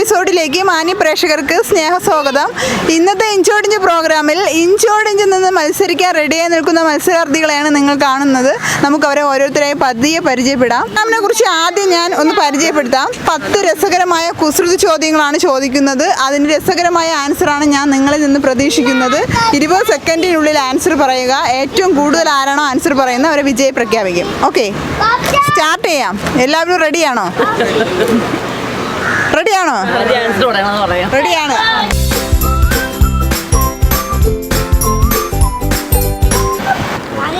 എപ്പിസോഡിലേക്ക് മാന്യ പ്രേക്ഷകർക്ക് സ്നേഹസ്വാഗതം. ഇന്നത്തെ ഇഞ്ചോടിഞ്ച് പ്രോഗ്രാമിൽ ഇഞ്ചോടിഞ്ചിൽ നിന്ന് മത്സരിക്കാൻ റെഡിയായി നിൽക്കുന്ന മത്സരാർത്ഥികളെയാണ് നിങ്ങൾ കാണുന്നത്. നമുക്ക് അവരെ ഓരോരുത്തരെയും പതിയെ പരിചയപ്പെടാം. നമ്മെ കുറിച്ച് ആദ്യം ഞാൻ ഒന്ന് പരിചയപ്പെടുത്താം. പത്ത് രസകരമായ കുസൃതി ചോദ്യങ്ങളാണ് ചോദിക്കുന്നത്. അതിന് രസകരമായ ആൻസറാണ് ഞാൻ നിങ്ങളിൽ നിന്ന് പ്രതീക്ഷിക്കുന്നത്. ഇരുപത് സെക്കൻഡിനുള്ളിൽ ആൻസർ പറയുക. ഏറ്റവും കൂടുതൽ ആരാണോ ആൻസർ പറയുന്നത് അവരെ വിജയം പ്രഖ്യാപിക്കും ഓക്കെ. സ്റ്റാർട്ട് ചെയ്യാം. എല്ലാവരും റെഡിയാണോ? റെഡിയാണോ? റെഡിയാണ്.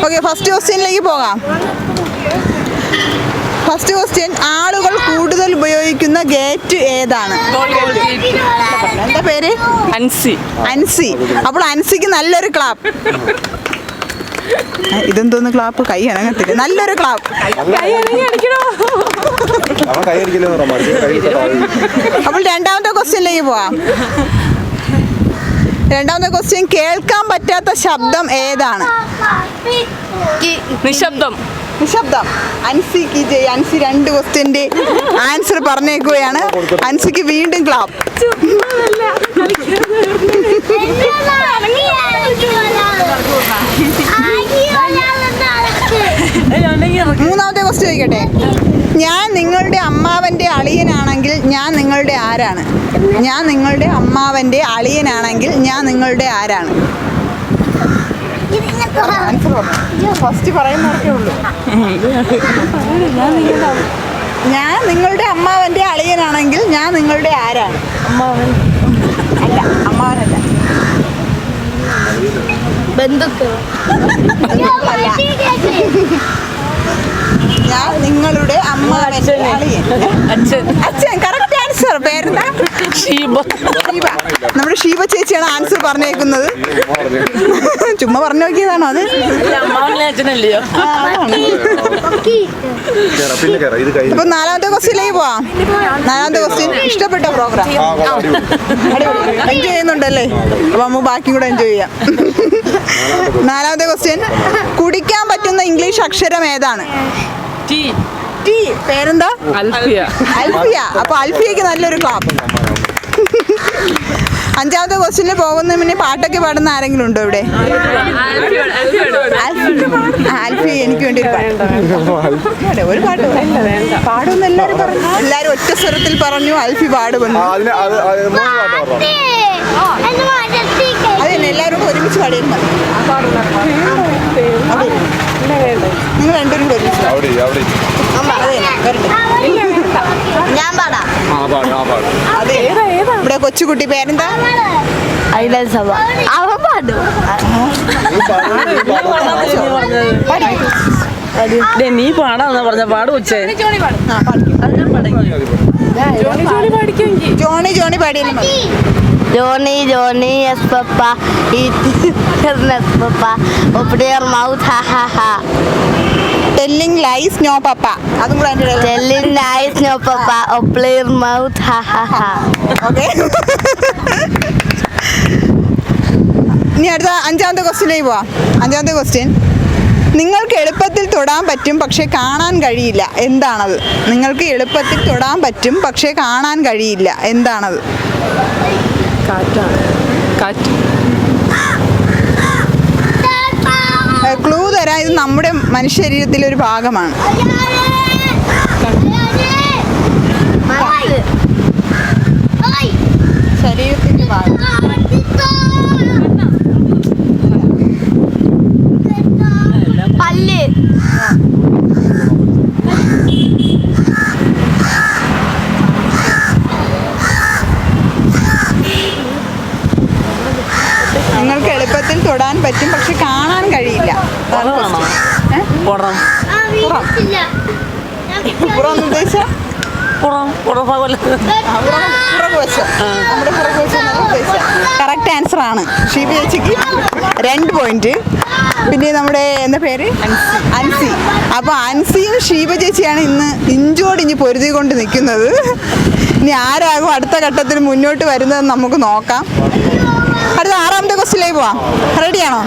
ഓക്കെ ഫസ്റ്റ് ക്വസ്റ്റ്യനിലേക്ക് പോകാം. ഫസ്റ്റ് ക്വസ്റ്റ്യൻ ആളുകൾ കൂടുതൽ ഉപയോഗിക്കുന്ന ഗേറ്റ് ഏതാണ്? എന്താ പേര്? അൻസി. അൻസി. അപ്പോൾ അൻസിക്ക് നല്ലൊരു ക്ലാപ്പ് ഇതെന്തോന്ന് ക്ലാപ്പ് കൈ അനങ്ങത്തില്ല. നല്ലൊരു ക്ലാപ്പ് കൈ കൈ അപ്പോൾ രണ്ടാമത്തെ ക്വസ്റ്റ്യനിലേക്ക് പോവാം. രണ്ടാമത്തെ ക്വസ്റ്റ്യൻ കേൾക്കാൻ പറ്റാത്ത ശബ്ദം ഏതാണ്? നിശബ്ദം. നിശബ്ദം. അൻസിക്ക് ജയ് അൻസി രണ്ട് ക്വസ്റ്റ്യന്റെ ആൻസർ പറഞ്ഞേക്കുകയാണ്. അൻസിക്ക് വീണ്ടും ക്ലാപ്പ് മൂന്നാമത്തെ ക്വസ്റ്റ് ചോദിക്കട്ടെ? ഞാൻ നിങ്ങളുടെ അമ്മാവന്റെ അളിയനാണെങ്കിൽ ഞാൻ നിങ്ങളുടെ ആരാണ്? ഞാൻ നിങ്ങളുടെ അമ്മാവന്റെ അളിയനാണെങ്കിൽ ഞാൻ നിങ്ങളുടെ ആരാണ്? ഫസ്റ്റ് പറയുന്നവർക്കേ ഉള്ളൂ. ഞാൻ നിങ്ങളുടെ അമ്മാവന്റെ അളിയനാണെങ്കിൽ ഞാൻ നിങ്ങളുടെ ആരാണ്? അല്ല അമ്മാവനല്ല. ബന്ധുക്കൾ. ഞാൻ നിങ്ങളുടെ അമ്മ അച്ഛൻ. അച്ഛൻ. കറക്റ്റ് ആൻസർ പേരെന്താ? ഷീബ. ഷീബ. നമ്മുടെ ഷീബ ചേച്ചിയാണ് ആൻസർ പറഞ്ഞേക്കുന്നത്. ചുമ്മാ പറഞ്ഞു നോക്കിയതാണോ അത്? അച്ഛനല്ലയോ? അപ്പൊ നാലാമത്തെ ക്വസ്റ്റ്യനിലേക്ക് പോവാം. നാലാമത്തെ ക്വസ്റ്റ്യൻ ഇഷ്ടപ്പെട്ട പ്രോഗ്രാം എൻജോയ് ചെയ്യുന്നുണ്ടല്ലേ? അപ്പൊ നമ്മൾ ബാക്കി കൂടെ എൻജോയ് ചെയ്യാം. നാലാമത്തെ ക്വസ്റ്റ്യൻ കുടിക്കാൻ പറ്റുന്ന ഇംഗ്ലീഷ് അക്ഷരം ഏതാണ്? ടീ. ടി. പേരെന്താ? അൽഫിയ. അൽഫിയ. അപ്പൊ അൽഫിയക്ക് നല്ലൊരു ക്ലാപ്പ് അഞ്ചാമത്തെ ക്വസ്റ്റ്യനിൽ പോകുന്ന പിന്നെ പാട്ടൊക്കെ പാടുന്ന ആരെങ്കിലും ഉണ്ടോ ഇവിടെ? ആൽഫി എനിക്ക് വേണ്ടി ഒരു പാട്ട്. പാട്, ഒരു പാട്ട് പാടുമെന്ന് എല്ലാവരും പറഞ്ഞു. എല്ലാവരും ഒറ്റ സ്വരത്തിൽ പറഞ്ഞു ആൽഫി ആ, പാടുമെന്ന് നിങ്ങൾ രണ്ടുപേരും കൂടെ ഒരുമിച്ച് പാട്. അവിടെ ഇരി, അവിടെ. ഇരി. അത് തന്നെ, വരട്ടെ. ഞാൻ പാടാം. ആ പാട് ആ പാട്. അതെ. ഇവിടെ കൊച്ചുകുട്ടി പേരെന്താ? സഭ പാടും. ഡേ, നീ പാടാന്നാ പറഞ്ഞ. പാട് ഉച്ചേ. ജോണി ജോണി പാടിയാലും മതി Johnny Johnny yes papa. Yes papa. ഒപ്പിടിയർ mouth ha ha ഹാ ടെല്ലിംഗ് ലൈസ് നോ പപ്പ അതും കൂടെ അതിന്റെ ഇടയിൽ ടെല്ലിൻ നൈസ് നോ പപ്പ ഒപ്പിളിയർ മൗത്ത് ഹാ ഹാ ഹാ ഓക്കെ ഇനി അടുത്ത അഞ്ചാമത്തെ ക്വസ്റ്റ്യനിലേക്ക് പോവാം. അഞ്ചാമത്തെ ക്വസ്റ്റ്യൻ നിങ്ങൾക്ക് എളുപ്പത്തിൽ തൊടാൻ പറ്റും പക്ഷേ കാണാൻ കഴിയില്ല. എന്താണത്? നിങ്ങൾക്ക് എളുപ്പത്തിൽ തൊടാൻ പറ്റും പക്ഷേ കാണാൻ കഴിയില്ല. എന്താണത്? കാറ്റാണ് കാറ്റ്. ക്ലൂ തരാം ഇത് നമ്മുടെ മനുഷ്യ ശരീരത്തിലെ ഒരു ഭാഗമാണ്. ശരീരത്തിന്റെ ഭാഗം പല്ല് നിങ്ങൾക്ക് എളുപ്പത്തിൽ തൊടാൻ പറ്റും പക്ഷെ കാണാൻ കഴിയില്ല അതാണ് പുറമാണോ? question. ഏ? പുറം പുറം എന്ന്? പുറം പുറഭാഗമല്ല ആ, പുറം- പുറകുവശം. നമ്മുടെ പുറകുവശം. കറക്റ്റ് ആൻസർ ആണ്. ഷീബ ചേച്ചിക്ക് രണ്ട് പോയിന്റ് പിന്നെ നമ്മുടെ എന്താ പേര്? അൻസി. അപ്പോൾ അൻസിയും ഷീബ ചേച്ചിയാണ് ഇന്ന് ഇഞ്ചോട് ഇനി പൊരുതി കൊണ്ട് നിൽക്കുന്നത്. ഇനി ആരാകും അടുത്ത ഘട്ടത്തിൽ മുന്നോട്ട് വരുന്നത് നമുക്ക് നോക്കാം. അടുത്ത ആറാമത്തെ ക്വസ്റ്റിലേക്ക് പോവാം. റെഡിയാണോ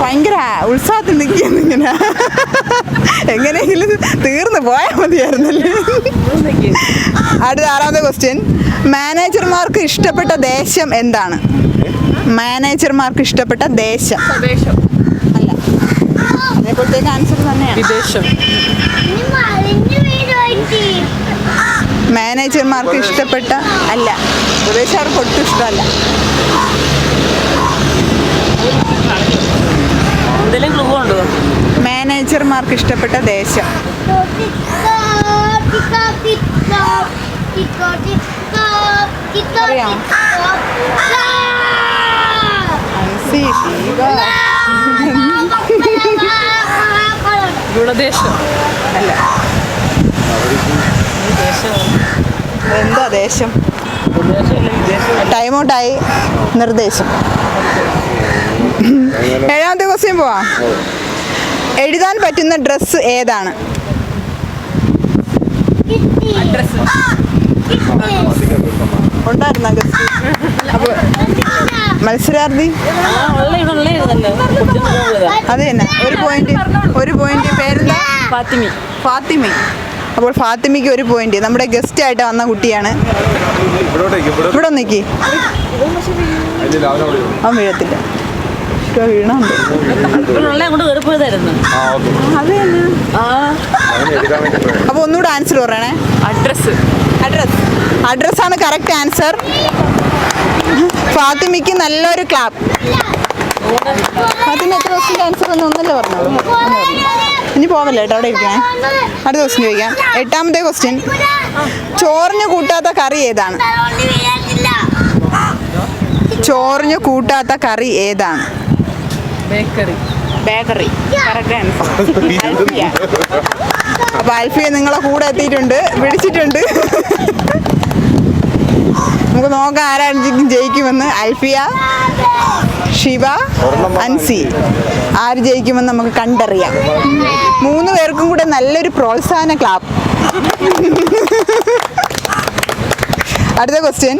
ഭയങ്കര ഉത്സാഹത്തിൽ നിൽക്കുന്നു ഇങ്ങനെ. എങ്ങനെയെങ്കിലും തീർന്നു പോയാൽ മതിയായിരുന്നല്ലേ? അടുത്ത ആറാമത്തെ ക്വസ്റ്റ്യൻ മാനേജർമാർക്ക് ഇഷ്ടപ്പെട്ട ദേശം എന്താണ്? മാനേജർമാർക്ക് ഇഷ്ടപ്പെട്ട ദേശം. അല്ല. അതേപോലത്തേക്ക് ആൻസർ തന്നെയാണ് വിദേശം. മാനേജർമാർക്ക് ഇഷ്ടപ്പെട്ട അല്ല. ഉപദേശം അവർക്ക് ഒട്ടും ഇഷ്ടമല്ല. എന്തെങ്കിലും ക്ലൂ ഉണ്ടോ? മാനേജർമാർക്ക് ഇഷ്ടപ്പെട്ട ദേശം. ഗുണദേശം അല്ല. എന്താ ദേശം? ടൈമൗട്ടായി നിർദ്ദേശം. ഏഴാമത്തെ ക്വസ്റ്റ്യൻ പോവാം? എഴുതാൻ പറ്റുന്ന ഡ്രസ്സ് ഏതാണ്? ഉണ്ടായിരുന്ന ഗസ്റ്റ് അപ്പോൾ മത്സരാർത്ഥി? അത് തന്നെ. ഒരു പോയിന്റ് ഒരു പോയിന്റ് പേരെന്താ? ഫാത്തിമി. ഫാത്തിമി. അപ്പോൾ ഫാത്തിമിക്ക് ഒരു പോയിന്റ് നമ്മുടെ ഗസ്റ്റ് ആയിട്ട് വന്ന കുട്ടിയാണ്. ഇവിടെ നിൽക്കി. അവൻ വീഴത്തില്ല. ഇഷ്ടം വീണുണ്ട് അപ്പൊ ഒന്നുകൂടെ ആൻസർ പറയണേ. അഡ്രസ് അഡ്രസ് അഡ്രസ് ആണ് കറക്റ്റ് ആൻസർ ഫാത്തിമയ്ക്ക് നല്ലൊരു ക്ലാപ്പ് ഫാത്തിമ എത്ര ദിവസത്തിന്റെ ആൻസർ ഒന്നും ഒന്നല്ലേ പറഞ്ഞോളൂ ഇനി പോവല്ലേ കേട്ടോ അവിടെ ഇരിക്കണേ? അടുത്ത ക്വസ്റ്റ്യൻ ചോദിക്കാം. എട്ടാമത്തെ ക്വസ്റ്റ്യൻ ചോറിന് കൂട്ടാത്ത കറി ഏതാണ്? ചോറിന് കൂട്ടാത്ത കറി ഏതാണ്? ബേക്കറി ബേക്കറി കറക്റ്റ് ആൻസർ അപ്പൊ അൽഫിയ നിങ്ങളെ കൂടെ എത്തിയിട്ടുണ്ട്. പിടിച്ചിട്ടുണ്ട് നമുക്ക് നോക്കാം ആരാണ് ജയിക്കുമെന്ന്. അൽഫിയ ശിവ അൻസി. ആര് ജയിക്കുമെന്ന് നമുക്ക് കണ്ടറിയാം. മൂന്ന് പേർക്കും കൂടെ നല്ലൊരു പ്രോത്സാഹന ക്ലാപ്പ് അടുത്ത ക്വസ്റ്റ്യൻ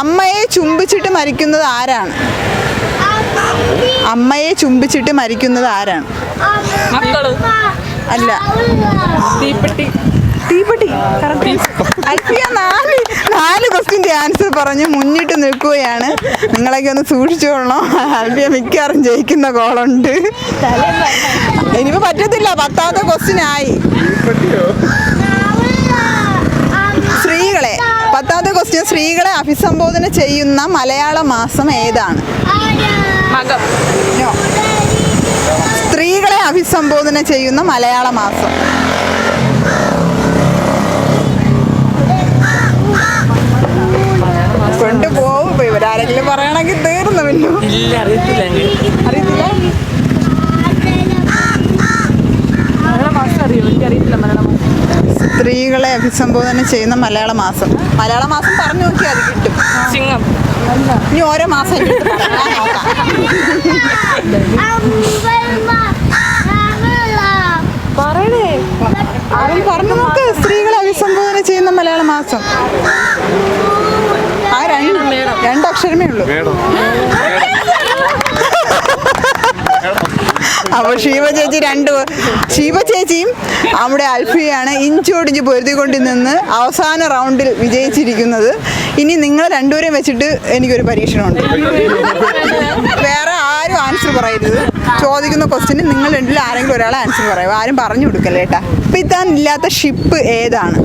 അമ്മയെ ചുംബിച്ചിട്ട് മരിക്കുന്നത് ആരാണ്? അമ്മയെ ചുംബിച്ചിട്ട് മരിക്കുന്നത് ആരാണ്? മക്കൾ. അല്ല. തീപ്പെട്ടി. തീപ്പെട്ടി. അൽഫിയ നാല് നാല് ക്വസ്റ്റിന്റെ ആൻസർ പറഞ്ഞ് മുന്നിട്ട് നിൽക്കുകയാണ്. നിങ്ങളൊക്കെ ഒന്ന് സൂക്ഷിച്ചോളണം അൽഫിയ മിക്കവാറും ജയിക്കുന്ന കോളുണ്ട് ഇനിയിപ്പോ പറ്റത്തില്ല പത്താമത്തെ ക്വസ്റ്റ്യൻ ആയി സ്ത്രീകളെ പത്താമത്തെ ക്വസ്റ്റ്യൻ സ്ത്രീകളെ അഭിസംബോധന ചെയ്യുന്ന മലയാള മാസം ഏതാണ്? മകം. സ്ത്രീകളെ അഭിസംബോധന ചെയ്യുന്ന മലയാള മാസം കൊണ്ടുപോകും ഇപ്പൊ ഇവരാരെങ്കിലും പറയണമെങ്കിൽ തീർന്നു പിന്നെ ഇല്ല അറിയത്തില്ല അറിയത്തില്ല മലയാള മാസം അറിയോ എനിക്ക് അറിയത്തില്ല മലയാള മാസം സ്ത്രീകളെ അഭിസംബോധന ചെയ്യുന്ന മലയാള മാസം. മലയാള മാസം പറഞ്ഞു നോക്കിയാൽ അത് കിട്ടും. ചിങ്ങം ഇനി ഓരോ മാസം പറയണേ. അവൻ പറഞ്ഞു നോക്ക് സ്ത്രീകളെ അഭിസംബോധന ചെയ്യുന്ന മലയാള മാസം. ആ രണ്ട് രണ്ടക്ഷരമേ ഉള്ളൂ. അപ്പോൾ ശിവ ചേച്ചി രണ്ട് ശിവ ചേച്ചിയും നമ്മുടെ അൽഫിയാണ് ഇഞ്ചോടിഞ്ച് പൊരുതിക്കൊണ്ടി നിന്ന് അവസാന റൗണ്ടിൽ വിജയിച്ചിരിക്കുന്നത്. ഇനി നിങ്ങൾ രണ്ടുപേരെയും വെച്ചിട്ട് എനിക്കൊരു പരീക്ഷണമുണ്ട്. വേറെ ആരും ആൻസർ പറയരുത്. ചോദിക്കുന്ന ക്വസ്റ്റിന് നിങ്ങൾ രണ്ടിൽ ആരെങ്കിലും ഒരാൾ ആൻസർ പറയും. ആരും പറഞ്ഞു കൊടുക്കല്ലേ ഏട്ടാ. അപ്പൊ ഇത്താൻ ഇല്ലാത്ത ഷിപ്പ് ഏതാണ്?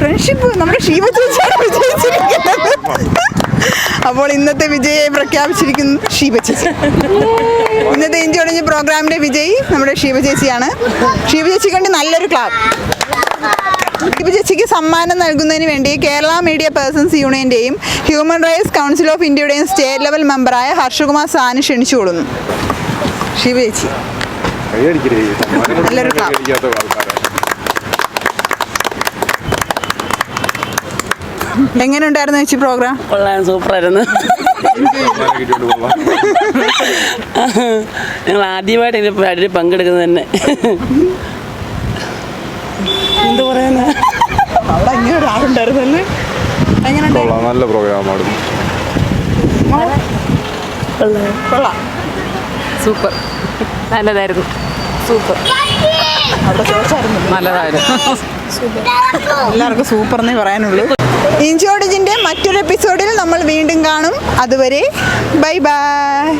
ഫ്രണ്ട്ഷിപ്പ് നമ്മുടെ ഷീവ ചേച്ചിയാണ് വിജയിച്ചിരിക്കുന്നത് അപ്പോൾ ഇന്നത്തെ വിജയെ പ്രഖ്യാപിച്ചിരിക്കുന്നു ഷീബ ചേച്ചി. ഇന്നത്തെ ഇഞ്ചി ഒടിഞ്ഞ് പ്രോഗ്രാമിന്റെ വിജയി നമ്മുടെ ഷീബ ചേച്ചിയാണ്. ഷീബ ചേച്ചി കണ്ട് നല്ലൊരു ക്ലാബ് ശിവ ചേച്ചിക്ക് സമ്മാനം നൽകുന്നതിന് വേണ്ടി കേരള മീഡിയ പേഴ്സൺസ് യൂണിയന്റെയും ഹ്യൂമൻ റൈറ്റ്സ് കൗൺസിൽ ഓഫ് ഇന്ത്യയുടെയും സ്റ്റേറ്റ് ലെവൽ മെമ്പറായ ഹർഷകുമാർ സാനി ക്ഷണിച്ചു കൊടുക്കുന്നു ശിവ ചേച്ചി. എങ്ങനെ ഉണ്ടായിരുന്നു ചേച്ചി പ്രോഗ്രാം? കൊള്ളാൻ സൂപ്പറായിരുന്നു. ഞങ്ങൾ ആദ്യമായിട്ട് ഇതിൽ പങ്കെടുക്കുന്നത് തന്നെ. എന്ത് പറയുന്നത് അവിടെ അങ്ങനെ ഒരാളുണ്ടായിരുന്നല്ലേ എങ്ങനെ കൊള്ളാം നല്ല പ്രോഗ്രാമാണ് കൊള്ളാം. സൂപ്പർ. നല്ലതായിരുന്നു. സൂപ്പർ. അവിടെ നല്ലതായിരുന്നു. എല്ലാവർക്കും സൂപ്പർ എന്നേ പറയാനുള്ളൂ ഇഞ്ചോഡിജിന്റെ മറ്റൊരു എപ്പിസോഡിൽ നമ്മൾ വീണ്ടും കാണും. അതുവരെ ബൈ ബൈ.